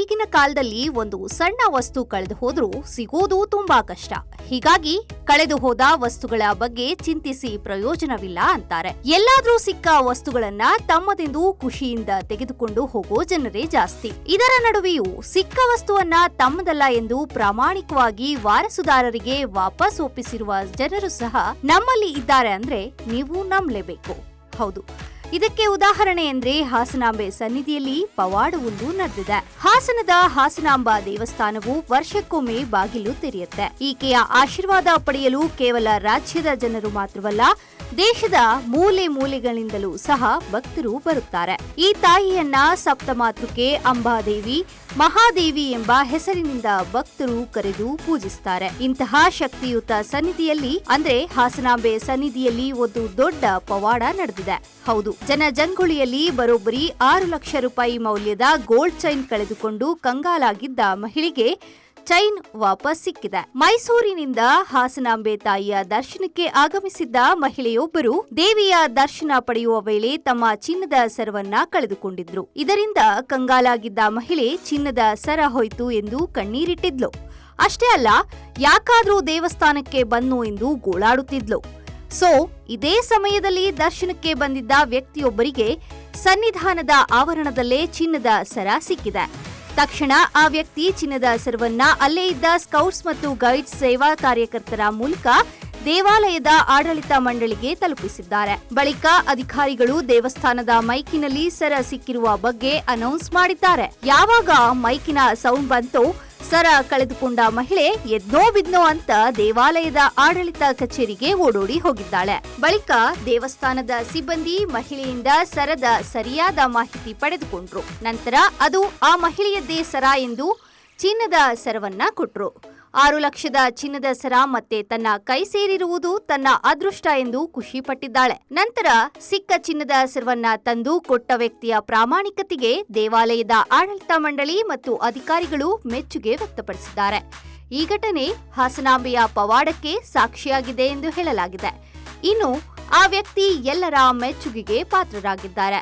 ಈಗಿನ ಕಾಲದಲ್ಲಿ ಒಂದು ಸಣ್ಣ ವಸ್ತು ಕಳೆದು ಹೋದ್ರೂ ಸಿಗೋದು ತುಂಬಾ ಕಷ್ಟ. ಹೀಗಾಗಿ ಕಳೆದು ಹೋದ ವಸ್ತುಗಳ ಬಗ್ಗೆ ಚಿಂತಿಸಿ ಪ್ರಯೋಜನವಿಲ್ಲ ಅಂತಾರೆ. ಎಲ್ಲಾದ್ರೂ ಸಿಕ್ಕ ವಸ್ತುಗಳನ್ನ ತಮ್ಮದೆಂದು ಖುಷಿಯಿಂದ ತೆಗೆದುಕೊಂಡು ಹೋಗೋ ಜನರೇ ಜಾಸ್ತಿ. ಇದರ ನಡುವೆಯೂ ಸಿಕ್ಕ ವಸ್ತುವನ್ನ ತಮ್ಮದಲ್ಲ ಎಂದು ಪ್ರಾಮಾಣಿಕವಾಗಿ ವಾರಸುದಾರರಿಗೆ ವಾಪಸ್ ಒಪ್ಪಿಸಿರುವ ಜನರು ಸಹ ನಮ್ಮಲ್ಲಿ ಇದ್ದಾರೆ ಅಂದ್ರೆ ನೀವು ನಂಬಲೇಬೇಕು. ಹೌದು. ಇದಕ್ಕೆ ಉದಾಹರಣೆ ಎಂದ್ರೆ ಹಾಸನಾಂಬೆ ಸನ್ನಿಧಿಯಲ್ಲಿ ಪವಾಡವೊಂದು ನಡೆದಿದೆ. ಹಾಸನದ ಹಾಸನಾಂಬ ದೇವಸ್ಥಾನವು ವರ್ಷಕ್ಕೊಮ್ಮೆ ಬಾಗಿಲು ತೆರೆಯುತ್ತೆ. ಈಕೆಯ ಆಶೀರ್ವಾದ ಪಡೆಯಲು ಕೇವಲ ರಾಜ್ಯದ ಜನರು ಮಾತ್ರವಲ್ಲ, ದೇಶದ ಮೂಲೆ ಮೂಲೆಗಳಿಂದಲೂ ಸಹ ಭಕ್ತರು ಬರುತ್ತಾರೆ. ಈ ತಾಯಿಯನ್ನ ಸಪ್ತಮಾತೃಕೆ ಅಂಬಾದೇವಿ, ಮಹಾದೇವಿ ಎಂಬ ಹೆಸರಿನಿಂದ ಭಕ್ತರು ಕರೆದು ಪೂಜಿಸ್ತಾರೆ. ಇಂತಹ ಶಕ್ತಿಯುತ ಸನ್ನಿಧಿಯಲ್ಲಿ ಅಂದ್ರೆ ಹಾಸನಾಂಬೆ ಸನ್ನಿಧಿಯಲ್ಲಿ ಒಂದು ದೊಡ್ಡ ಪವಾಡ ನಡೆದಿದೆ. ಹೌದು ಜನಜಂಗುಳಿಯಲ್ಲಿ ಬರೋಬ್ಬರಿ ಆರು ಲಕ್ಷ ರೂಪಾಯಿ ಮೌಲ್ಯದ ಗೋಲ್ಡ್ ಚೈನ್ ಕಳೆದುಕೊಂಡು ಕಂಗಾಲಾಗಿದ್ದ ಮಹಿಳೆಗೆ ಚೈನ್ ವಾಪಸ್ ಸಿಕ್ಕಿದೆ. ಮೈಸೂರಿನಿಂದ ಹಾಸನಾಂಬೆ ತಾಯಿಯ ದರ್ಶನಕ್ಕೆ ಆಗಮಿಸಿದ್ದ ಮಹಿಳೆಯೊಬ್ಬರು ದೇವಿಯ ದರ್ಶನ ಪಡೆಯುವ ವೇಳೆ ತಮ್ಮ ಚಿನ್ನದ ಸರವನ್ನ ಕಳೆದುಕೊಂಡಿದ್ರು. ಇದರಿಂದ ಕಂಗಾಲಾಗಿದ್ದ ಮಹಿಳೆ ಚಿನ್ನದ ಸರ ಹೋಯ್ತು ಎಂದು ಕಣ್ಣೀರಿಟ್ಟಿದ್ಲು. ಅಷ್ಟೇ ಅಲ್ಲ, ಯಾಕಾದ್ರೂ ದೇವಸ್ಥಾನಕ್ಕೆ ಬನ್ನು ಎಂದು ಗೋಳಾಡುತ್ತಿದ್ಲು. ಸೊ ಇದೇ ಸಮಯದಲ್ಲಿ ದರ್ಶನಕ್ಕೆ ಬಂದಿದ್ದ ವ್ಯಕ್ತಿಯೊಬ್ಬರಿಗೆ ಸನ್ನಿಧಾನದ ಆವರಣದಲ್ಲೇ ಚಿನ್ನದ ಸರ ಸಿಕ್ಕಿದೆ. ತಕ್ಷಣ ಆ ವ್ಯಕ್ತಿ ಚಿನ್ನದ ಸರವನ್ನ ಅಲ್ಲೇ ಇದ್ದ ಸ್ಕೌಟ್ಸ್ ಮತ್ತು ಗೈಡ್ಸ್ ಸೇವಾ ಕಾರ್ಯಕರ್ತರ ಮೂಲಕ ದೇವಾಲಯದ ಆಡಳಿತ ಮಂಡಳಿಗೆ ತಲುಪಿಸಿದ್ದಾರೆ. ಬಳಿಕ ಅಧಿಕಾರಿಗಳು ದೇವಸ್ಥಾನದ ಮೈಕಿನಲ್ಲಿ ಸರ ಸಿಕ್ಕಿರುವ ಬಗ್ಗೆ ಅನೌನ್ಸ್ ಮಾಡಿದ್ದಾರೆ. ಯಾವಾಗ ಮೈಕಿನ ಸೌಂಡ್ ಬಂತೋ ಸರ ಕಳೆದುಕೊಂಡ ಮಹಿಳೆ ಎದ್ನೋ ಬಿದ್ನೋ ಅಂತ ದೇವಾಲಯದ ಆಡಳಿತ ಕಚೇರಿಗೆ ಓಡೋಡಿ ಹೋಗಿದ್ದಾಳೆ. ಬಳಿಕ ದೇವಸ್ಥಾನದ ಸಿಬ್ಬಂದಿ ಮಹಿಳೆಯಿಂದ ಸರದ ಸರಿಯಾದ ಮಾಹಿತಿ ಪಡೆದುಕೊಂಡ್ರು. ನಂತರ ಅದು ಆ ಮಹಿಳೆಯದ್ದೇ ಸರ ಎಂದು ಚಿನ್ನದ ಸರವನ್ನ ಕೊಟ್ರು. ಆರು ಲಕ್ಷದ ಚಿನ್ನದ ಸರ ಮತ್ತೆ ತನ್ನ ಕೈ ಸೇರಿರುವುದು ತನ್ನ ಅದೃಷ್ಟ ಎಂದು ಖುಷಿ ಪಟ್ಟಿದ್ದಾಳೆ ನಂತರ ಸಿಕ್ಕ ಚಿನ್ನದ ಸರವನ್ನ ತಂದು ಕೊಟ್ಟ ವ್ಯಕ್ತಿಯ ಪ್ರಾಮಾಣಿಕತೆಗೆ ದೇವಾಲಯದ ಆಡಳಿತ ಮಂಡಳಿ ಮತ್ತು ಅಧಿಕಾರಿಗಳು ಮೆಚ್ಚುಗೆ ವ್ಯಕ್ತಪಡಿಸಿದ್ದಾರೆ. ಈ ಘಟನೆ ಹಾಸನಾಂಬೆಯ ಪವಾಡಕ್ಕೆ ಸಾಕ್ಷಿಯಾಗಿದೆ ಎಂದು ಹೇಳಲಾಗಿದೆ. ಇನ್ನು ಆ ವ್ಯಕ್ತಿ ಎಲ್ಲರ ಮೆಚ್ಚುಗೆಗೆ ಪಾತ್ರರಾಗಿದ್ದಾರೆ.